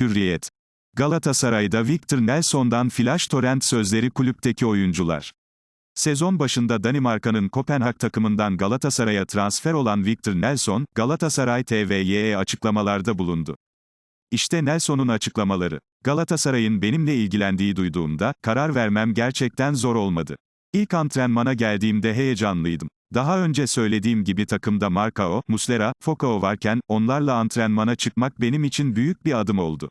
Hürriyet. Galatasaray'da Victor Nelson'dan flash torrent sözleri kulüpteki oyuncular. Sezon başında Danimarka'nın Kopenhag takımından Galatasaray'a transfer olan Victor Nelson, Galatasaray TV'ye açıklamalarda bulundu. İşte Nelson'un açıklamaları. Galatasaray'ın benimle ilgilendiği duyduğumda, karar vermem gerçekten zor olmadı. İlk antrenmana geldiğimde heyecanlıydım. Daha önce söylediğim gibi takımda Marcao, Muslera, Fokao varken, onlarla antrenmana çıkmak benim için büyük bir adım oldu.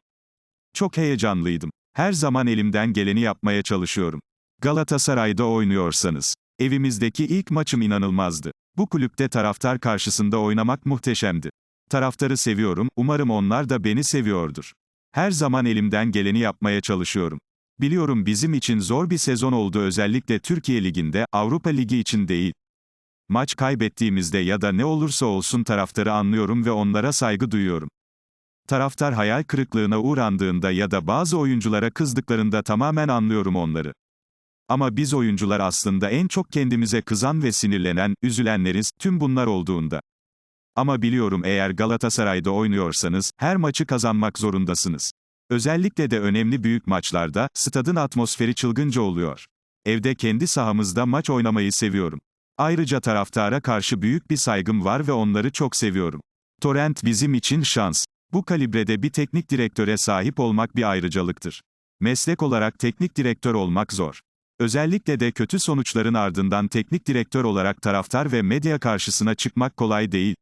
Çok heyecanlıydım. Her zaman elimden geleni yapmaya çalışıyorum. Galatasaray'da oynuyorsanız. Evimizdeki ilk maçım inanılmazdı. Bu kulüpte taraftar karşısında oynamak muhteşemdi. Taraftarı seviyorum, umarım onlar da beni seviyordur. Her zaman elimden geleni yapmaya çalışıyorum. Biliyorum bizim için zor bir sezon oldu özellikle Türkiye Ligi'nde, Avrupa Ligi için değil. Maç kaybettiğimizde ya da ne olursa olsun taraftarı anlıyorum ve onlara saygı duyuyorum. Taraftar hayal kırıklığına uğrandığında ya da bazı oyunculara kızdıklarında tamamen anlıyorum onları. Ama biz oyuncular aslında en çok kendimize kızan ve sinirlenen, üzülenleriz, tüm bunlar olduğunda. Ama biliyorum eğer Galatasaray'da oynuyorsanız, her maçı kazanmak zorundasınız. Özellikle de önemli büyük maçlarda, stadın atmosferi çılgınca oluyor. Evde kendi sahamızda maç oynamayı seviyorum. Ayrıca taraftara karşı büyük bir saygım var ve onları çok seviyorum. Torrent bizim için şans. Bu kalibrede bir teknik direktöre sahip olmak bir ayrıcalıktır. Meslek olarak teknik direktör olmak zor. Özellikle de kötü sonuçların ardından teknik direktör olarak taraftar ve medya karşısına çıkmak kolay değil.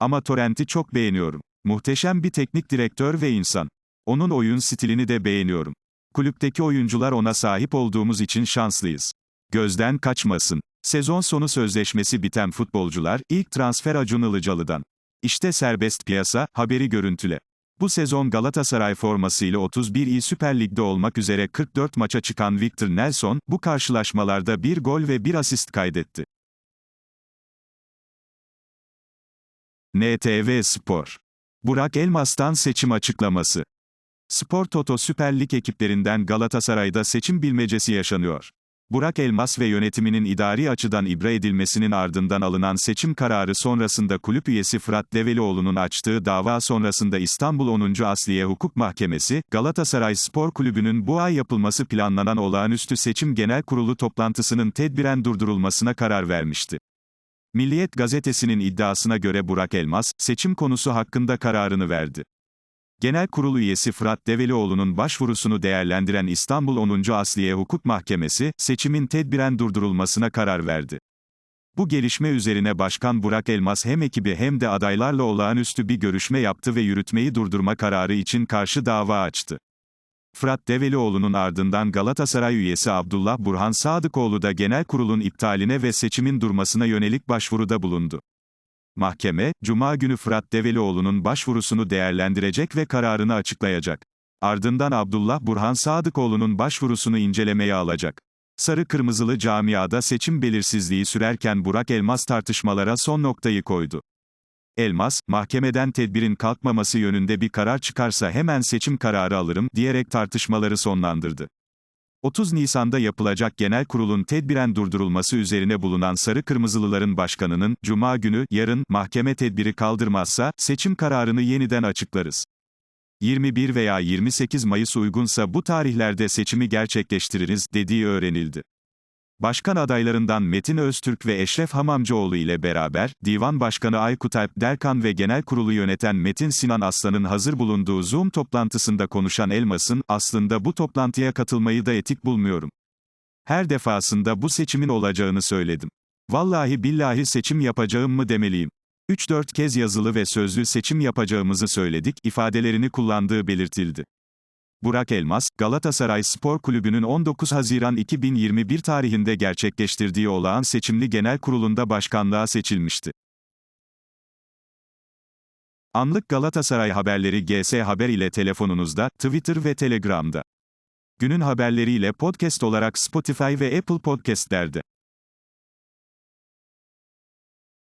Ama Torrent'i çok beğeniyorum. Muhteşem bir teknik direktör ve insan. Onun oyun stilini de beğeniyorum. Kulüpteki oyuncular ona sahip olduğumuz için şanslıyız. Gözden kaçmasın. Sezon sonu sözleşmesi biten futbolcular, ilk transfer Acun Ilıcalı'dan. İşte serbest piyasa, haberi görüntüle. Bu sezon Galatasaray formasıyla 31 il Süper Lig'de olmak üzere 44 maça çıkan Victor Nelson, bu karşılaşmalarda bir gol ve bir asist kaydetti. NTV Spor. Burak Elmas'tan seçim açıklaması. Spor Toto Süper Lig ekiplerinden Galatasaray'da seçim bilmecesi yaşanıyor. Burak Elmas ve yönetiminin idari açıdan ibre edilmesinin ardından alınan seçim kararı sonrasında kulüp üyesi Fırat Develioğlu'nun açtığı dava sonrasında İstanbul 10. Asliye Hukuk Mahkemesi, Galatasaray Spor Kulübü'nün bu ay yapılması planlanan olağanüstü seçim genel kurulu toplantısının tedbiren durdurulmasına karar vermişti. Milliyet gazetesinin iddiasına göre Burak Elmas, seçim konusu hakkında kararını verdi. Genel Kurul üyesi Fırat Develioğlu'nun başvurusunu değerlendiren İstanbul 10. Asliye Hukuk Mahkemesi, seçimin tedbiren durdurulmasına karar verdi. Bu gelişme üzerine Başkan Burak Elmas hem ekibi hem de adaylarla olağanüstü bir görüşme yaptı ve yürütmeyi durdurma kararı için karşı dava açtı. Fırat Develioğlu'nun ardından Galatasaray üyesi Abdullah Burhan Sadıkoğlu da genel kurulun iptaline ve seçimin durmasına yönelik başvuruda bulundu. Mahkeme, Cuma günü Fırat Develioğlu'nun başvurusunu değerlendirecek ve kararını açıklayacak. Ardından Abdullah Burhan Sadıkoğlu'nun başvurusunu incelemeye alacak. Sarı Kırmızılı camiada seçim belirsizliği sürerken Burak Elmas tartışmalara son noktayı koydu. Elmas, mahkemeden tedbirin kalkmaması yönünde bir karar çıkarsa hemen seçim kararı alırım, diyerek tartışmaları sonlandırdı. 30 Nisan'da yapılacak genel kurulun tedbiren durdurulması üzerine bulunan Sarı Kırmızılıların başkanının, Cuma günü, yarın, mahkeme tedbiri kaldırmazsa, seçim kararını yeniden açıklarız. 21 veya 28 Mayıs uygunsa bu tarihlerde seçimi gerçekleştiririz, dediği öğrenildi. Başkan adaylarından Metin Öztürk ve Eşref Hamamcıoğlu ile beraber, Divan Başkanı Aykut Alp Derkan ve Genel Kurulu yöneten Metin Sinan Aslan'ın hazır bulunduğu Zoom toplantısında konuşan Elmas'ın, aslında bu toplantıya katılmayı da etik bulmuyorum. Her defasında bu seçimin olacağını söyledim. Vallahi billahi seçim yapacağım mı demeliyim. 3-4 kez yazılı ve sözlü seçim yapacağımızı söyledik, ifadelerini kullandığı belirtildi. Burak Elmas, Galatasaray Spor Kulübü'nün 19 Haziran 2021 tarihinde gerçekleştirdiği olağan seçimli genel kurulunda başkanlığa seçilmişti. Anlık Galatasaray haberleri GS Haber ile telefonunuzda, Twitter ve Telegram'da. Günün haberleriyle podcast olarak Spotify ve Apple Podcast'lerde.